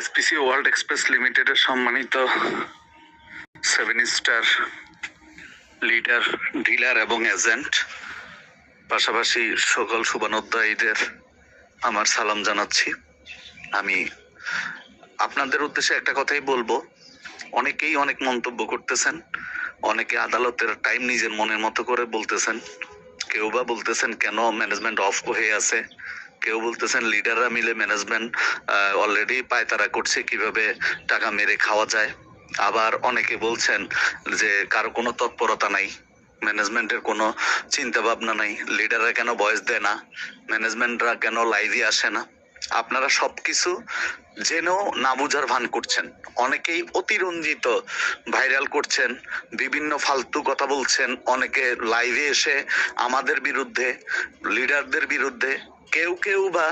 SPC world express লিমিটেডের সম্মানিত seven star leader, dealer এবং এজেন্ট, পাশাপাশি সকল শুভানোধ্যায়ীদের আমার সালাম জানাচ্ছি। আমি আপনাদের উদ্দেশ্যে একটা কথাই বলব। অনেকেই অনেক মন্তব্য করতেছেন, অনেকে আদালতের টাইম নিজের মনের মতো করে বলতেছেন, কেউ বা বলতেছেন, কেন ম্যানেজমেন্ট অফ হয়ে আছে? কেউ বলতেছেন লিডাররা মিলে ম্যানেজমেন্ট অলরেডি পায়তারা করছে কীভাবে টাকা মেরে খাওয়া যায়। আবার অনেকে বলছেন যে কারও কোনো তৎপরতা নাই ম্যানেজমেন্টের কোনো চিন্তা ভাবনা নাই লিডাররা কেন বয়স দেয় না ম্যানেজমেন্টরা কেন লাইভে আসে না? আপনারা সবকিছু জেনেও না বুঝার ভান করছেন। অনেকেই অতিরঞ্জিত ভাইরাল করছেন, বিভিন্ন ফালতু কথা বলছেন, অনেকে লাইভে এসে আমাদের বিরুদ্ধে লিডারদের বিরুদ্ধে কেউ কেউ বা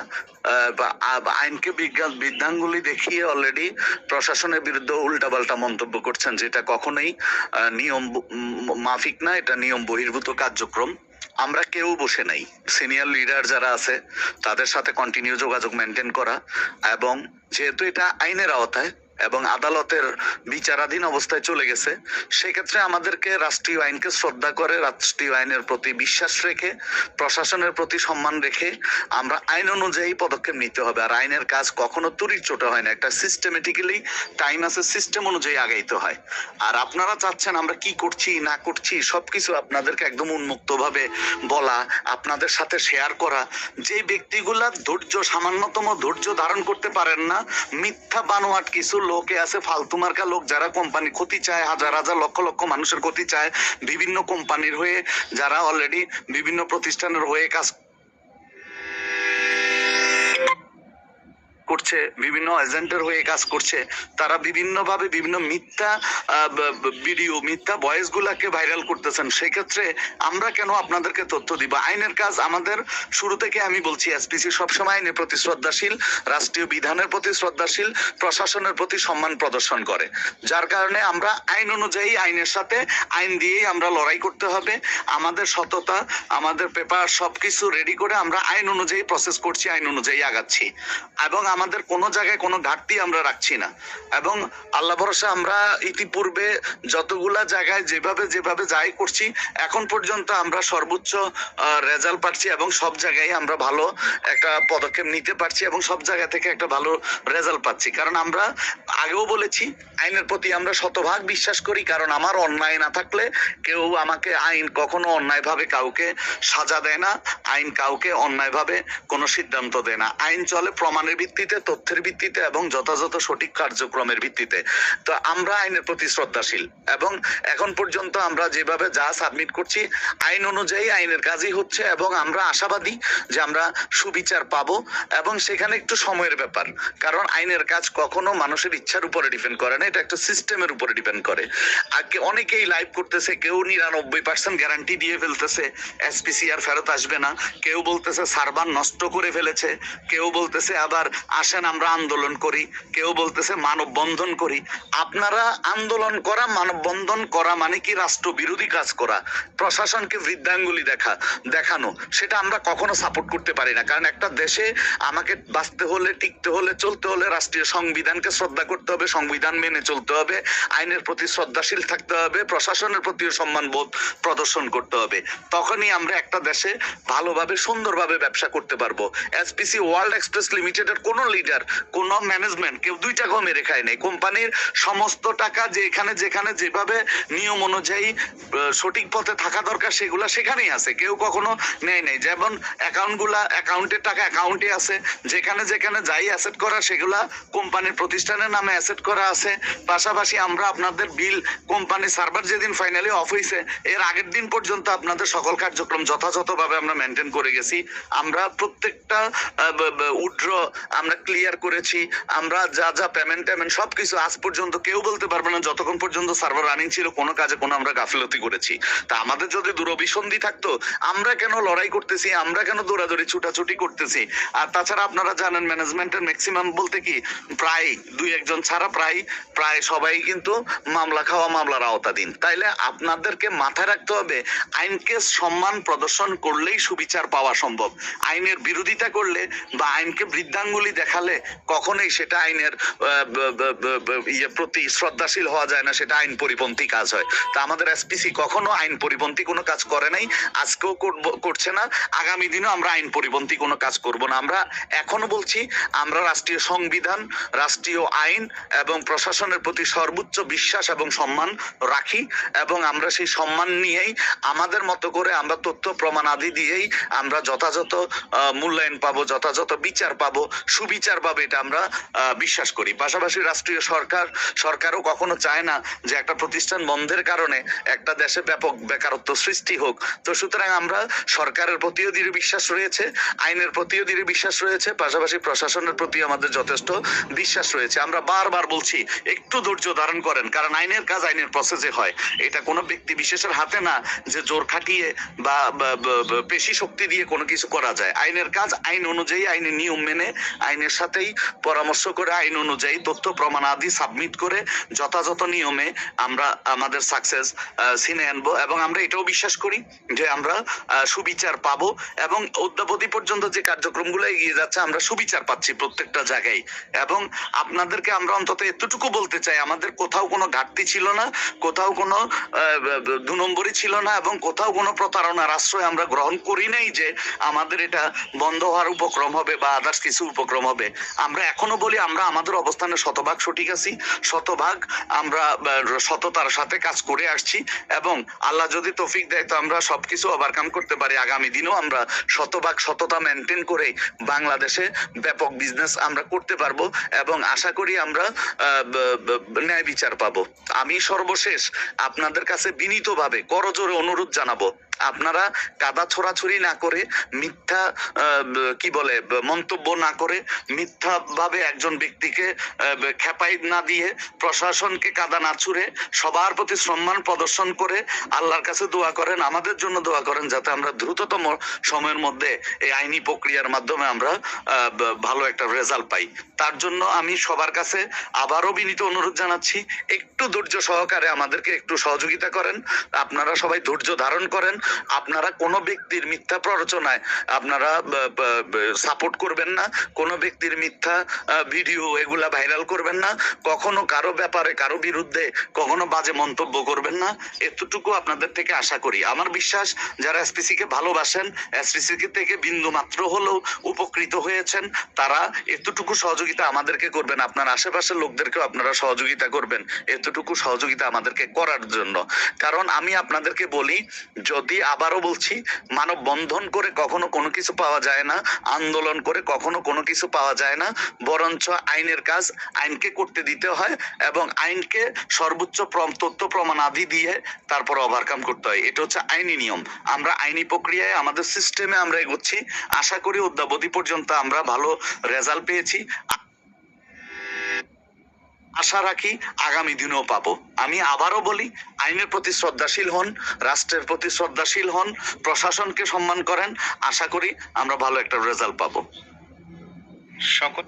আইনকে বিজ্ঞান বিধানগুলি দেখিয়ে অলরেডি প্রশাসনের বিরুদ্ধে উল্টাপাল্টা মন্তব্য করছেন, যেটা কখনোই নিয়ম মাফিক না, এটা নিয়ম বহির্ভূত কার্যক্রম। আমরা কেউ বসে নাই। সিনিয়র লিডার যারা আছে, তাদের সাথে কন্টিনিউ যোগাযোগ মেনটেন করা এবং যেহেতু এটা আইনের আওতায় এবং আদালতের বিচারাধীন অবস্থায় চলে গেছে। সেক্ষেত্রে আমাদেরকে রাষ্ট্রীয় আইনকে শ্রদ্ধা করে, রাষ্ট্রীয় আইনের প্রতি বিশ্বাস রেখে, প্রশাসনের প্রতি সম্মান রেখে আমরা আইন অনুযায়ী পদক্ষেপ নিতে হবে। আর আইনের কাজ কখনো তুরির চোটে হয় না। একটা সিস্টেমেটিক্যালি টাইম আছে সিস্টেম অনুযায়ী আগাইতে হয়। আর আপনারা চাচ্ছেন আমরা কি করছি, না করছি, সবকিছু আপনাদেরকে একদম উন্মুক্তভাবে বলা, আপনাদের সাথে শেয়ার করা। যে ব্যক্তিগুলা ধৈর্য, সামান্যতম ধৈর্য ধারণ করতে পারেন না, মিথ্যা বানোয়াট কিছু লোকে আছে, ফালতু মার্কা লোক যারা কোম্পানি ক্ষতি চায়, হাজার হাজার লক্ষ লক্ষ মানুষের ক্ষতি চায়, বিভিন্ন কোম্পানির হয়ে যারা অলরেডি বিভিন্ন প্রতিষ্ঠানের হয়ে কাজ করছে, বিভিন্ন এজেন্টের হয়ে কাজ করছে, তারা বিভিন্নভাবে বিভিন্ন মিথ্যা ভিডিও মিথ্যা ভয়েস গুলাকে ভাইরাল করতেছেন। সেক্ষেত্রে আমরা কেন আপনাদেরকে তথ্য দিব? আইনের কাজ আমাদের শুরু থেকে আমি বলছি এসপিসি সবসময় আইনের প্রতি শ্রদ্ধাশীল, রাষ্ট্রীয় বিধানের প্রতি শ্রদ্ধাশীল, প্রশাসনের প্রতি সম্মান প্রদর্শন করে। যার কারণে আমরা আইন অনুযায়ী আইনের সাথে আইন দিয়েই আমরা লড়াই করতে হবে। আমাদের সততা, আমাদের পেপার সবকিছু রেডি করে আমরা আইন অনুযায়ী প্রসেস করছি, আইন অনুযায়ী আগাচ্ছি। এবং আমাদের কোনো জায়গায় কোনো ঘাটতি আমরা রাখছি না। এবং আল্লাহ ভরসা, আমরা ইতিপূর্বে যতগুলা জায়গায় যেভাবে যেভাবে যাই করছি, এখন পর্যন্ত আমরা সর্বোচ্চ রেজাল্ট পাচ্ছি এবং সব জায়গায় আমরা ভালো একটা পদক্ষেপ নিতে পারছি এবং সব জায়গা থেকে একটা ভালো রেজাল্ট পাচ্ছি। কারণ আমরা আগেও বলেছি, আইনের প্রতি আমরা শতভাগ বিশ্বাস করি, কারণ আমার অন্যায় না থাকলে কেউ আমাকে আইন কখনো অন্যায়ভাবে কাউকে সাজা দেয় না, আইন কাউকে অন্যায়ভাবে কোনো সিদ্ধান্ত দেয় না। আইন চলে, প্রমাণের ভিত্তিতে তথ্যের ভিত্তিতে এবং যথাযথ সঠিক কার্যক্রমের ভিত্তিতে। তো আমরা আইনের প্রতি শ্রদ্ধাশীল এবং এখন পর্যন্ত আমরা যেভাবে যা সাবমিট করছি, আইন অনুযায়ী আইনের কাজই হচ্ছে এবং আমরা আশাবাদী যে আমরা সুবিচার পাবো এবং সেখানে একটু সময়ের ব্যাপার। কারণ আইনের কাজ কখনো মানুষের ইচ্ছার উপরে ডিপেন্ড করে না, এটা একটা সিস্টেমের উপরে ডিপেন্ড করে। আগে অনেকেই লাইভ করতেছে, কেউ নিরানব্বই পার্সেন্ট গ্যারান্টি দিয়ে ফেলতেছে এসপিসি আর ফেরত আসবে না। কেউ বলতেছে, সার্ভার নষ্ট করে ফেলেছে। কেউ বলতেছে, আবার আসেন, আমরা আন্দোলন করি, কেউ বলতেছে মানববন্ধন করি। আপনারা আন্দোলন করা, মানববন্ধন করা মানে কি রাষ্ট্র বিরোধী কাজ করা? প্রশাসনকে বৃদ্ধাঙ্গুলি দেখা, দেখানো, সেটা আমরা কখনো সাপোর্ট করতে পারি না। কারণ একটা দেশে আমাকে বাঁচতে হলে, টিকতে হলে, চলতে হলে রাষ্ট্রীয় সংবিধানকে শ্রদ্ধা করতে হবে, সংবিধান মেনে চলতে হবে, আইনের প্রতি শ্রদ্ধাশীল থাকতে হবে, প্রশাসনের প্রতিও সম্মান বোধ প্রদর্শন করতে হবে। তখনই আমরা একটা দেশে ভালোভাবে, সুন্দরভাবে ব্যবসা করতে পারব। এসপিসি ওয়ার্ল্ড এক্সপ্রেস লিমিটেডের কোন লিডার কোন ম্যানেজমেন্ট কেউ দুই টাকাও মেরে খায় নাই। কোম্পানির সমস্ত টাকা যে এখানে, যেখানে, যেভাবে নিয়ম অনুযায়ী সঠিক পথে থাকা দরকার, সেগুলা সেখানেই আছে। কেউ কখনো নেয় নাই। যেমন অ্যাকাউন্টগুলা অ্যাকাউন্টের টাকা অ্যাকাউন্টে আছে। যেখানে যেখানে যাই অ্যাসেট করা, সেগুলা কোম্পানির প্রতিষ্ঠানের নামে অ্যাসেট করা আছে। পাশাপাশি আমরা আপনাদের বিল কোম্পানি সার্ভার যেদিন ফাইনালি অফ হয়েছে এর আগের দিন পর্যন্ত আপনাদের সকল কার্যক্রম যথাযথভাবে আমরা মেনটেন করে গেছি। আমরা প্রত্যেকটা উড্র আমরা ক্লিয়ার করেছি, আমরা যা যা পেমেন্ট টেমেন্ট সবকিছু আজ পর্যন্ত কেউ বলতে পারবে না, যতক্ষণ পর্যন্ত সার্ভার রানিং ছিল, কোনো কাজে কোনো আমরা গাফিলতি করেছি। তা আমাদের যদি দূরভিসন্ধি থাকতো, আমরা কেন লড়াই করতেছি, আমরা কেন দৌড়াদৌড়ি, ছুটাছুটি করতেছি? আর তাছাড়া আপনারা জানেন ম্যানেজমেন্টের ম্যাক্সিমাম বলতে কি, প্রায় দুই একজন ছাড়া প্রায় প্রায় সবাই কিন্তু মামলা খাওয়া মামলার আওতাধীন। তাইলে আপনাদেরকে মাথায় রাখতে হবে, আইনকে সম্মান প্রদর্শন করলেই সুবিচার পাওয়া সম্ভব। আইনের বিরোধিতা করলে বা আইনকে বৃদ্ধাঙ্গুলি দেখা দেখালে কখনোই সেটা আইনের ইয়ে প্রতি শ্রদ্ধাশীল হওয়া যায় না, সেটা আইন পরিপন্থী কাজ হয়। তা আমাদের এসপিসি কখনো আইন পরিপন্থী কোনো কাজ করে নাই, আজকেও করছে না, আগামী দিনও আমরা আইন পরিপন্থী কোনো কাজ করব না। আমরা এখনও বলছি, আমরা রাষ্ট্রীয় সংবিধান, রাষ্ট্রীয় আইন এবং প্রশাসনের প্রতি সর্বোচ্চ বিশ্বাস এবং সম্মান রাখি এবং আমরা সেই সম্মান নিয়েই, আমাদের মতো করে আমরা তথ্য প্রমাণ আদি দিয়েই আমরা যথাযথ মূল্যায়ন পাবো, যথাযথ বিচার পাবো সুবিচার পাবে এটা আমরা বিশ্বাস করি। পাশাপাশি রাষ্ট্রীয় সরকার, সরকারও কখনো চায় না যে একটা প্রতিষ্ঠান বন্ধের কারণে একটা দেশে ব্যাপক বেকারত্ব সৃষ্টি হোক। তো সুতরাং আমরা সরকারের প্রতিও দৃঢ় বিশ্বাস রয়েছে, আইনের প্রতিও দৃঢ় বিশ্বাস রয়েছে, পাশাপাশি প্রশাসনের প্রতি আমাদের যথেষ্ট বিশ্বাস রয়েছে। আমরা বারবার বলছি, একটু ধৈর্য ধারণ করেন, কারণ আইনের কাজ আইনের প্রসেসে হয়। এটা কোনো ব্যক্তি বিশেষের হাতে না যে জোর খাটিয়ে বা, পেশি শক্তি দিয়ে কোনো কিছু করা যায়। আইনের কাজ আইন অনুযায়ী, আইনের নিয়ম মেনে, আইনের সাথেই পরামর্শ করে আইন অনুযায়ী তথ্য, প্রমাণ আদি সাবমিট করে যথাযথ নিয়মে আমরা আমাদের সাকসেস সিনে আনব এবং আমরা এটাও বিশ্বাস করি যে আমরা সুবিচার পাবো এবং অদ্যাবধি পর্যন্ত যে কার্যক্রমগুলো এগিয়ে যাচ্ছে আমরা সুবিচার পাচ্ছি প্রত্যেকটা জায়গায়। এবং আপনাদেরকে আমরা অন্তত এতটুকু বলতে চাই, আমাদের কোথাও কোনো ঘাটতি ছিল না, কোথাও কোনো দু নম্বরই ছিল না এবং কোথাও কোনো প্রতারণার আশ্রয় আমরা গ্রহণ করি নাই যে আমাদের এটা বন্ধ হওয়ার উপক্রম হবে বা আদার্স কিছু উপক্রম হবে। আমরা এখনও বলি, আমরা আমাদের অবস্থানে শতভাগ সঠিক আছি, শতভাগ আমরা সততার সাথে কাজ করে আসছি এবং আল্লাহ যদি তৌফিক দেয় তো আমরা সবকিছু ওভারকাম করতে পারি। আগামী দিনেও আমরা শতভাগ সততা মেনটেন করে বাংলাদেশে ব্যাপক বিজনেস আমরা করতে পারব এবং আশা করি আমরা ন্যায় বিচার পাবো। আমি সর্বশেষ আপনাদের কাছে বিনীতভাবে করজোরে অনুরোধ জানাব। আপনারা কাদা ছোড়াছুরি না করে, মিথ্যা কি বলে, মন্তব্য না করে মিথ্যা ভাবে একজন ব্যক্তিকে খেপাই না দিয়ে প্রশাসনকে কাদা না ছুড়ে সবার প্রতি সম্মান প্রদর্শন করে আল্লাহর কাছে দোয়া করেন, আমাদের জন্য দোয়া করেন যাতে আমরা দ্রুততম সময়ের মধ্যে এই আইনি প্রক্রিয়ার মাধ্যমে আমরা ভালো একটা রেজাল্ট পাই। তার জন্য আমি সবার কাছে আবারও বিনীত অনুরোধ জানাচ্ছি, একটু ধৈর্য সহকারে আমাদেরকে একটু সহযোগিতা করেন। আপনারা সবাই ধৈর্য ধারণ করেন আপনারা কোনো ব্যক্তির মিথ্যা প্ররোচনায় আপনারা সাপোর্ট করবেন না। কোনো ব্যক্তির মিথ্যা ভিডিও এগুলা ভাইরাল করবেন না। কখনো কারও ব্যাপারে, কারও বিরুদ্ধে কখনো বাজে মন্তব্য করবেন না। এতটুকু আপনাদের থেকে আশা করি। আমার বিশ্বাস, যারা এসপিসি কে ভালোবাসেন এসপিসি থেকে বিন্দু মাত্র হলেও উপকৃত হয়েছেন, তারা এতটুকু সহযোগিতা আমাদেরকে করবেন। আপনার আশেপাশের লোকদেরকেও আপনারা সহযোগিতা করবেন। এতটুকু সহযোগিতা আমাদেরকে করার জন্য। কারণ আমি আপনাদেরকে বলি, যদি আবারও বলছি, মানব বন্ধন করে কখনো কোনো কিছু পাওয়া যায় না, আন্দোলন করে কখনো কোনো কিছু পাওয়া যায় না, বরঞ্চ আইনের কাজ আইনকে করতে দিতে হয় এবং আইনকে সর্বোচ্চ তথ্য প্রমাণ আদি দিয়ে তারপর ওভারকাম করতে হয়। এটা হচ্ছে আইনি নিয়ম। আমরা আইনি প্রক্রিয়ায়, আমাদের সিস্টেমে আমরা এগোচ্ছি। আশা করি অদ্যাবধি পর্যন্ত আমরা ভালো রেজাল্ট পেয়েছি। আশা রাখি আগামী দিনেও পাবো। আমি আবারও বলি, আইনের প্রতি শ্রদ্ধাশীল হন, রাষ্ট্রের প্রতি শ্রদ্ধাশীল হন, প্রশাসনকে সম্মান করেন, আশা করি আমরা ভালো একটা রেজাল্ট পাবো। সকল